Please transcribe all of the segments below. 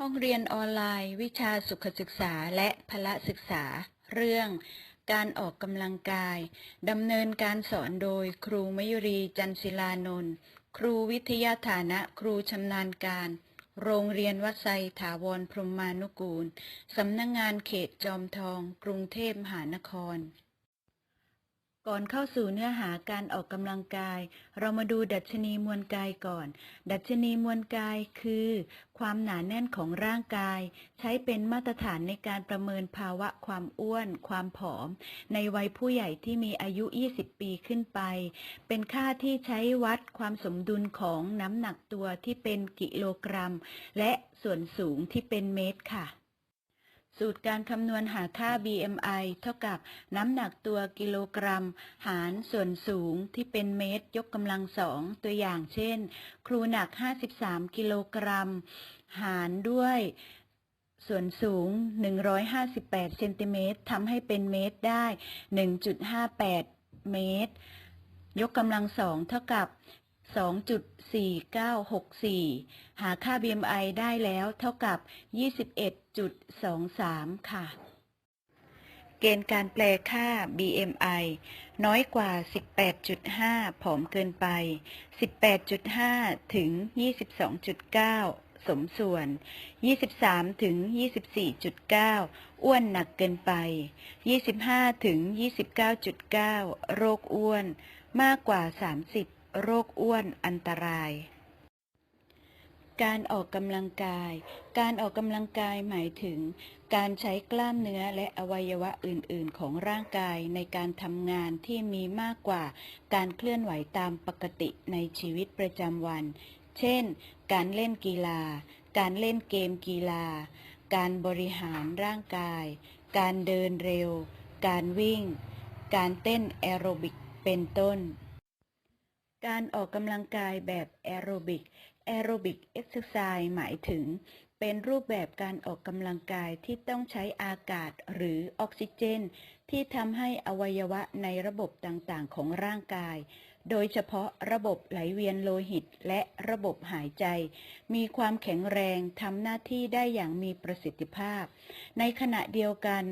ห้องเรียนออนไลน์ วิชาสุขศึกษาและพละศึกษา เรื่อง การออกกำลังกายดำเนินการสอนโดยครูมยุรีจันศิลานนท์ครูวิทยาฐานะครูชำนาญการ โรงเรียนวัดไซถาวรพรหมานุกูลสำนักงงานเขตจอมทอง กรุงเทพมหานคร ก่อนเข้าสู่เนื้อหาการออกกำลังกาย เรามาดูดัชนีมวลกายก่อน ดัชนีมวลกายคือ ความหนาแน่นของร่างกาย ใช้เป็นมาตรฐานในการประเมินภาวะความอ้วน ความผอม ในวัยผู้ใหญ่ที่มีอายุ 20 ปีขึ้นไป เป็นค่าที่ใช้วัดความสมดุลของน้ำหนักตัวที่เป็นกิโลกรัม และส่วนสูงที่เป็นเมตรค่ะ สูตรการคำนวณหาค่า BMI เท่ากับน้ำหนักตัวกิโลกรัม หารส่วนสูงที่เป็นเมตรยกกำลังสองตัวอย่างเช่น ครูหนัก 53 กิโลกรัม หารด้วยส่วนสูง 158 เซนติเมตรทำให้เป็นเมตรได้ 1.58 เมตร ยกกำลังสองเท่ากับ 2.4964 หาค่า BMI ได้แล้วเท่ากับ 21.23 ค่ะ เกณฑ์การแปลค่า BMI น้อยกว่า 18.5 ผอมเกินไป 18.5 ถึง 22.9 สมส่วน 23 ถึง 24.9 อ้วนหนักเกินไป 25 ถึง 29.9 โรคอ้วน มากกว่า 30 โรคอ้วนอันตราย การออกกำลังกาย การออกกำลังกายหมายถึง การใช้กล้ามเนื้อและอวัยวะอื่น ๆ ของร่างกายในการทำงานที่มีมากกว่า การเคลื่อนไหวตามปกติในชีวิตประจำวัน เช่น การเล่นกีฬา การเล่นเกมกีฬา การบริหารร่างกาย การเดินเร็ว การวิ่ง การเต้นแอโรบิก เป็นต้น การออกกำลังกายแบบแอโรบิก แอโรบิกเอ็กซ์ไซส์หมายถึง เป็นรูปแบบการออกกำลังกายที่ต้องใช้อากาศหรือออกซิเจน ที่ทำให้อวัยวะในระบบต่างๆ ของร่างกาย โดยเฉพาะระบบไหลเวียนโลหิตและระบบหายใจ มีความแข็งแรงทำหน้าที่ได้อย่างมีประสิทธิภาพ ในขณะเดียวกัน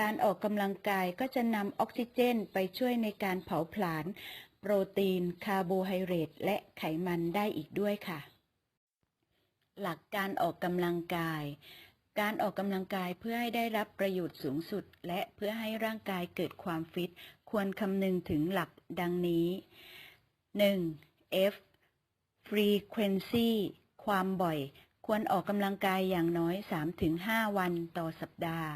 การออกกำลังกายก็จะนำออกซิเจนไปช่วยในการเผาผลาญ รตีน คาร์โบไฮเดรตและไขมันได้อีกด้วยค่ะ หลักการออกกำลังกาย การออกกำลังกายเพื่อให้ได้รับประโยชน์สูงสุด และเพื่อให้ร่างกายเกิดความฟิต ควรคำนึงถึงหลักดังนี้ 1. F frequency ความบ่อย ควรออกกำลังกายอย่างน้อย 3-5 วันต่อสัปดาห์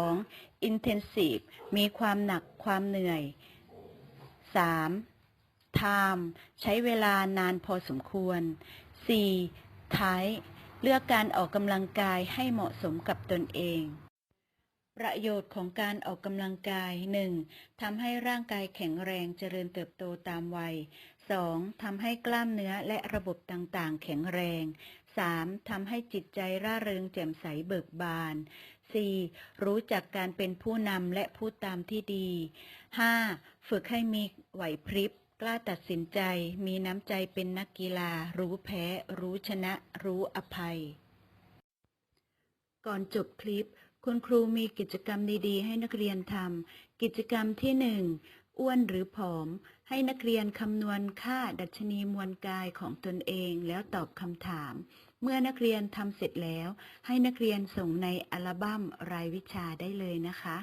2. intensive มีความหนักความเหนื่อย 3. Time ใช้เวลานานพอสมควร 4. type เลือกการออกกำลังกายให้เหมาะสมกับตนเอง ประโยชน์ของการออกกำลังกาย 1. ทำให้ร่างกายแข็งแรงเจริญเติบโตตามวัย 2. ทำให้กล้ามเนื้อและระบบต่างๆ แข็งแรง 3. ทำให้จิตใจร่าเริงแจ่มใสเบิกบาน 4. รู้จักการเป็นผู้นำและผู้ตามที่ดี 5. ฝึกให้มีไหวพริบ กล้าตัดสินใจมีน้ำใจเป็นนักกีฬา รู้แพ้ รู้ชนะ รู้อภัย ก่อนจบคลิป คุณครูมีกิจกรรมดีๆ ให้นักเรียนทำกิจกรรมที่หนึ่งอ้วนหรือผอม ให้นักเรียนคำนวณค่าดัชนีมวลกายของตนเองแล้วตอบคำถาม เมื่อนักเรียนทำเสร็จแล้ว ให้นักเรียนส่งในอัลบั้มรายวิชาได้เลยนะคะ